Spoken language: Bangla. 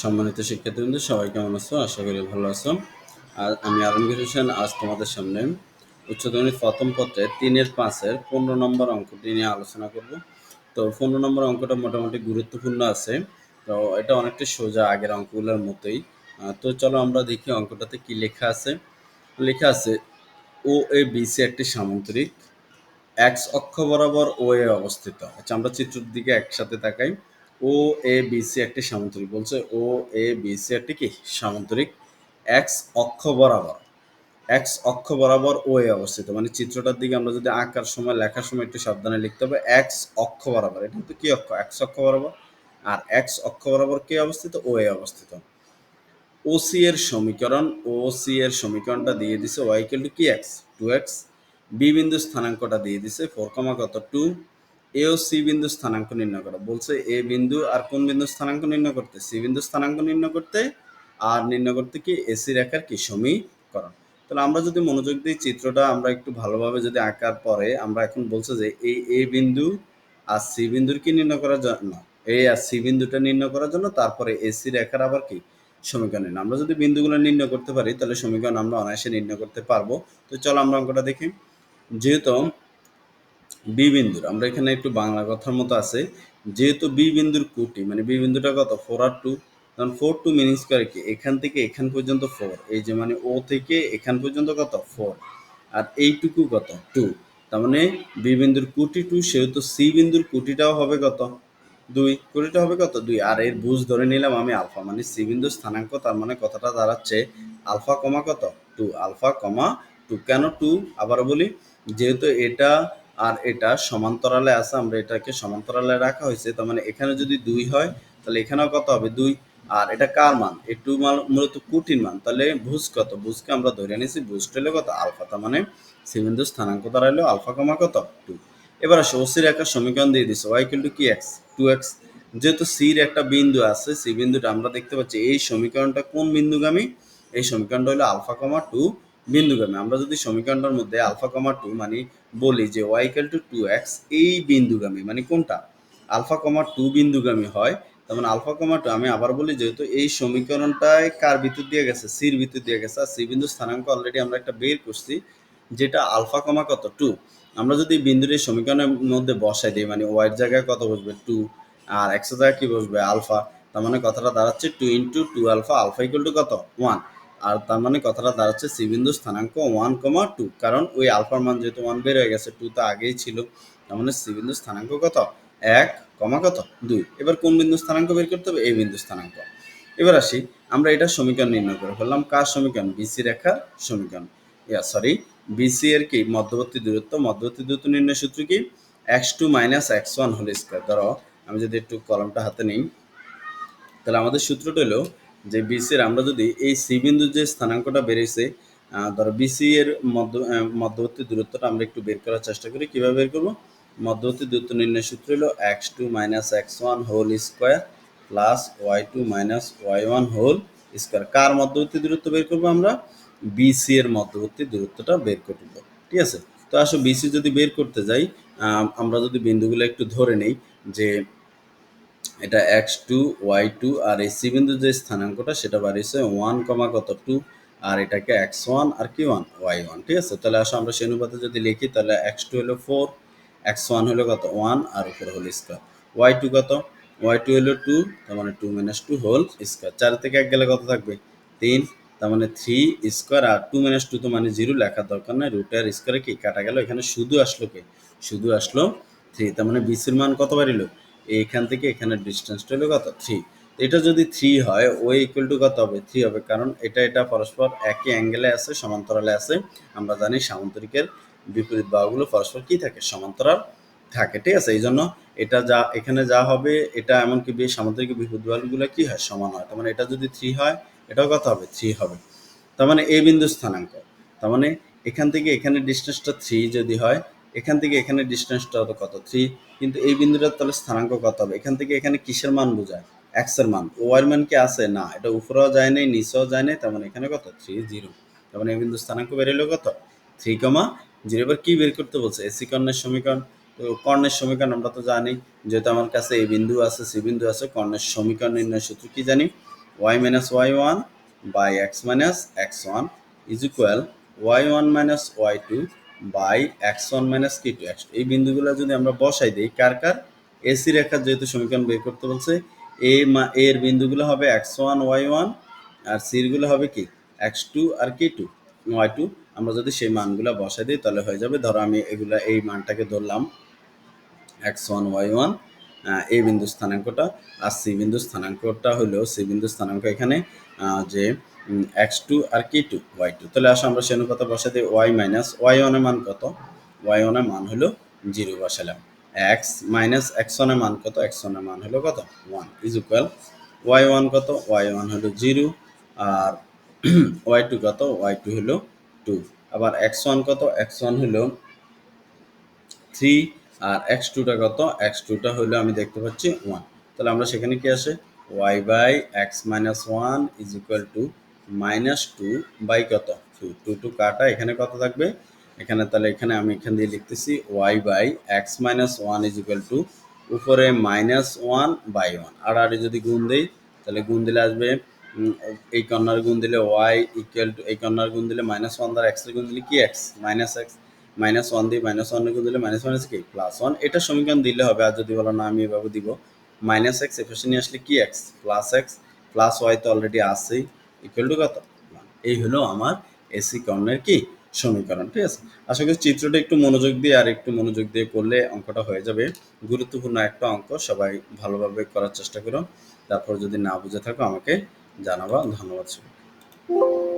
সম্মানিত শিক্ষার্থীবৃন্দ, সবাই কেমন আছো? আশা করি ভালো আছো। আর আমি আলমগীর হোসেন আজ তোমাদের সামনে উচ্চতর প্রথম পত্রে তিনের পাঁচের পনেরো নম্বর অঙ্কটি নিয়ে আলোচনা করব। তো পনেরো নম্বর অঙ্কটা মোটামুটি গুরুত্বপূর্ণ আছে। তো এটা অনেকটা সোজা আগের অঙ্কগুলোর মতোই। তো চলো আমরা দেখি অঙ্কটাতে কি লেখা আছে। লেখা আছে, ও এ বিসি একটি সামান্তরিক, এক্স অক্ষ বরাবর ও এ অবস্থিত। আচ্ছা আমরা চিত্রের দিকে একসাথে তাকাই। ও, এ বিসি একটি সামান্তরিক। বলছে ও, এ বিসি একটি কি? সামান্তরিক। এক্স অক্ষ বরাবর। এক্স অক্ষ বরাবর ও এ অবস্থিত। মানে চিত্রটার দিকে আমরা যদি আঁকার সময়, লেখার সময় একটু সাবধানে লিখতে হবে। এক্স অক্ষ বরাবর। এটা কিন্তু কি অক্ষ? এক্স অক্ষ বরাবর। আর এক্স অক্ষ বরাবর কে অবস্থিত? ও, এ অবস্থিত। ও, সি এর সমীকরণ। ও, সি এর সমীকরণটা দিয়ে দিছে ওয়াই ইকুয়াল টু কি এক্স টু এক্স বি বিন্দু স্থানাঙ্কটা দিয়ে দিছে। ফোর কমা কত? টু এ ও সি বিন্দু স্থানাঙ্ক নির্ণয় করা। বলছে এ বিন্দু আর কোন বিন্দু স্থানাঙ্ক নির্ণয় করতে? সি বিন্দু স্থানাঙ্ক নির্ণয় করতে আর নির্ণয় করতে কি? এসি রেখার কি? সমীকরণ। তাহলে আমরা যদি মনোযোগ দিই চিত্রটা আমরা একটু ভালোভাবে যদি আঁকার পরে আমরা এখন বলছে যে এই এ বিন্দু আর সি বিন্দুর কি নির্ণয় করার জন্য এ আর সি বিন্দুটা নির্ণয় করার জন্য তারপরে এসি রেখার আবার কি? সমীকরণ আমরা যদি বিন্দুগুলো নির্ণয় করতে পারি তাহলে সমীকরণ আমরা অনায়াসে নির্ণয় করতে পারব। তো চলো আমরা অঙ্কটা দেখি। যেহেতু বি বিন্দুর, আমরা এখানে একটু বাংলা কথার মতো আছে। যেহেতু বি বিন্দুর কুটি মানে বি বিন্দুটা কত? ফোর আর টু কারণ ফোর টু মিনিংস করে কি? এখান থেকে এখান পর্যন্ত ফোর এই যে মানে ও থেকে এখান পর্যন্ত কত? ফোর আর এইটুকু কত? টু তার মানে বি বিন্দুর কুটি টু সেহেতু সি বিন্দুর কুটিটাও হবে কত? দুই। কুড়িটা হবে কত? দুই। আর এর বুঝ ধরে নিলাম আমি আলফা মানে সি বিন্দুর স্থানাঙ্ক, তার মানে কথাটা দাঁড়াচ্ছে আলফা কমা কত? টু আলফা কমা টু কেন টু আবার বলি, যেহেতু এটা আর এটা সমান্তরালে আছে, আমরা এটাকে সমান্তরালে রাখা হয়েছে, তার মানে এখানে যদি দুই হয়, তাহলে এখানেও কত হবে? দুই। আর এটা কার মান? এই টু মান মূলত কুটির মান। তাহলে ভুজ কত? ভুজকে আমরা ধরে নিয়েছি ভুজটা হলো কত? আলফা, তার মানে সি বিন্দু স্থানাঙ্ক দাঁড়াইলো, আলফা কমা কত? টু। এবার আসো, ওসির একটা সমীকরণ দিয়ে দিচ্ছে ওয়াই কিন্তু কি এক্স টু এক্স যেহেতু সির একটা বিন্দু আছে সি বিন্দুটা আমরা দেখতে পাচ্ছি, এই সমীকরণটা কোন বিন্দুগামী? এই সমীকরণটা হলো আলফা কমা টু বিন্দুগামী। আমরা যদি সমীকরণটার মধ্যে আলফা কমা টু মানে বলি যে ওয়াই টু টু এক্স এই বিন্দুগামী মানে কোনটা? আলফা কমা টু বিন্দুগামী হয়, তার মানে আলফা কমা টু আমি আবার বলি যেহেতু এই সমীকরণটায় কার ভিতর দিয়ে গেছে? সির ভিতর দিয়ে গেছে। আর সি বিন্দু স্থানাঙ্ক অলরেডি আমরা একটা বের করছি, যেটা আলফা কমা কত? টু আমরা যদি বিন্দুর এই সমীকরণের মধ্যে বসাই দিই মানে ওয়াইয়ের জায়গায় কত বসবে? টু আর এক্সের জায়গায় কি বসবে? আলফা। তার মানে কথাটা দাঁড়াচ্ছে two into two alpha alpha equal to কত? ওয়ান আর তার মানে কথাটা দাঁড়াচ্ছে সি বিন্দু স্থানাঙ্ক ওয়ান কমা টু কারণ ওই আলফার মান যেহেতু ওয়ান বের হয়ে গেছে টু তো আগেই ছিল, তার মানে সি বিন্দু স্থানাঙ্ক কত? এক কমা কত? দুই। এবার কোন বিন্দু স্থানাঙ্ক বের করতে হবে? এই বিন্দু স্থানাঙ্ক। এবার আসি, আমরা এটা সমীকরণ নির্ণয় করে ফেললাম। কার সমীকরণ? বিসি রেখার সমীকরণ। ইয়া সরি বিসি এর কি? মধ্যবর্তী দূরত্ব। মধ্যবর্তী দূরত্ব নির্ণয় সূত্র কি? X two minus x one whole square ধরো, আমি যদি একটু কলমটা হাতে নিই, তাহলে আমাদের সূত্রটা হলো যে বিসি এর আমরা যদি এই সি বিন্দুর যে স্থানাঙ্কটা বেড়েছে ধরো বিসি এর মধ্য মধ্যবর্তী দূরত্বটা আমরা একটু বের করার চেষ্টা করি। কীভাবে বের করব? মধ্যবর্তী দূরত্ব নির্ণয় সূত্র হলো x two minus x one whole square plus y two minus y one whole square কার মধ্যবর্তী দূরত্ব বের করব আমরা? বিসি এর মধ্যবর্তী দূরত্বটা বের করব ঠিক আছে? তো আসো বিসি যদি বের করতে যাই আমরা যদি বিন্দুগুলো একটু ধরে নেই যে এটা এক্স টু ওয়াই টু আর এই সি বিন্দুর যে স্থানাঙ্কটা, সেটা বাড়িয়েছে ওয়ান কমা কত টু আর এটাকে এক্স ওয়ান আর কি ওয়ান ওয়াই ওয়ান ঠিক আছে? তাহলে আসো আমরা সেই অনুপাতে যদি লিখি, তাহলে এক্স টু হলো ফোর এক্স ওয়ান হলো কত? ওয়ান আর উপরে হলো স্কোয়ার ওয়াই টু কত? ওয়াই টু হলো টু তার মানে two minus two whole square চার থেকে এক গেলে কত থাকবে? তিন, তার মানে থ্রি স্কোয়ার আর টু মাইনাস টু তো মানে জিরো লেখার দরকার নাই। রুটের স্কোয়ারে কি? কাটা গেল, এখানে শুধু আসলো কে? শুধু আসলো থ্রি তার মানে বিসির মান কত বাড়িলো? এইখান থেকে এখানে ডিস্টেন্সটা হলো কত? থ্রি এটা যদি থ্রি হয় ও ইকুয়াল টু কত হবে? থ্রি হবে, কারণ এটা এটা পরস্পর একই অ্যাঙ্গেলে আছে, সমান্তরালে আছে। আমরা জানি সামান্তরিকের বিপরীত বাহুগুলো পরস্পর কি থাকে? সমান্তরাল থাকে, ঠিক আছে? এই জন্য এটা যা, এখানে যা হবে, এটা এমনকি বেশ সামান্তরিক বিপরীত বাহুগুলো কি হয়? সমান হয়। তার মানে এটা যদি থ্রি হয়, এটাও কত হবে? থ্রি হবে। তার মানে এ বিন্দু স্থানাঙ্ক তার মানে এখান থেকে এখানে ডিস্টেন্সটা থ্রি যদি হয় এখান থেকে এখানে ডিস্টেন্সটা হতো কত? থ্রি কিন্তু এই বিন্দুটার তাহলে স্থানাঙ্ক কত হবে? এখান থেকে এখানে কিসের মান বোঝায়? এক্সের মান। ও এর মান কি আছে? না। এটা উপরেও যায় নাই, নিচেও যায় নাই, তার মানে এখানে কত? থ্রি জিরো তার মানে এই বিন্দু স্থানাঙ্ক বেরোলো কত? থ্রি কমা জিরো এবার কি বের করতে বলছে? এসি কর্ণের সমীকরণ। তো কর্ণের সমীকরণ আমরা তো জানি, যেহেতু আমার কাছে এই বিন্দু আছে সি বিন্দু আছে, কর্ণের সমীকরণ নির্ণয় সূত্র কি জানি? Y minus y one by x minus x one is equal y one minus y two by x one minus কি টু এক্স এই বিন্দুগুলো যদি আমরা বসাই দিই, কার কার? এসি রেখার যেহেতু সমীকরণ বের করতে বলছে এ মা এর বিন্দুগুলো হবে এক্স ওয়ান ওয়াই ওয়ান আর সিরগুলো হবে কি? এক্স টু আর কে টু ওয়াই টু আমরা যদি সেই মানগুলো বসাই দিই, তাহলে হয়ে যাবে, ধরো আমি এগুলা, এই মানটাকে ধরলাম x one y one A বিন্দু স্থানাঙ্কটা, আর সি বিন্দু স্থানাঙ্কটা হলো সি বিন্দু স্থানাঙ্ক এখানে যে এক্স টু আর কি টু ওয়াই টু তাহলে আসো আমরা সেন কথা বসে দিই ওয়াই মাইনাস ওয়াই ওয়ানের মান কত? ওয়াই ওয়ানের মান হলো জিরো বসালাম এক্স মাইনাস এক্স ওয়ানের মান কত? এক্স ওয়ানের মান হলো কত? One is equal y one কত? ওয়াই ওয়ান হলো জিরো আর ওয়াই টু কত? ওয়াই টু হলো টু আবার এক্স ওয়ান কত? এক্স ওয়ান হলো থ্রি আর এক্স টুটা কত? এক্স টুটা হলো আমি দেখতে পাচ্ছি ওয়ান তাহলে আমরা সেখানে কি আসে? Y by x minus one is equal to minus two by কত? টু টু টু কাটা, এখানে কত থাকবে? এখানে তাহলে এখানে আমি এখান দিয়ে লিখতেছি y by x minus one is equal to উপরে মাইনাস ওয়ান বাই ওয়ান। আর আর যদি গুণ দেই, তাহলে গুণ দিলে আসবে এই কর্নার গুণ দিলে ওয়াই ইকুয়াল টু, এই কর্নার গুণ দিলে মাইনাস ওয়ান দ্বারা এক্সের গুণ দিলে কি x? Minus x, minus one দিয়ে মাইনাস ওয়ান গুণ দিলে মাইনাস মাইনাস কি? Plus one. এটা সমীকরণ দিলে হবে, আর যদি বলো না, আমি এভাবে দিব। মাইনাস এক্স এপাশে নিয়ে আসলে কি x? Plus x, plus y তো অলরেডি আসছেই ইকুয়াল টু কত এই হলো আমার এসি কর্ণের কি? সমীকরণ ঠিক আছে। আশা করি চিত্রটা একটু মনোযোগ দিয়ে আর একটু মনোযোগ দিয়ে করলে অঙ্কটা হয়ে যাবে। গুরুত্বপূর্ণ একটা অঙ্ক, সবাই ভালোভাবে করার চেষ্টা করো। তারপর যদি না বুঝে থাকো, আমাকে জানাবা। ধন্যবাদ সবাইকে।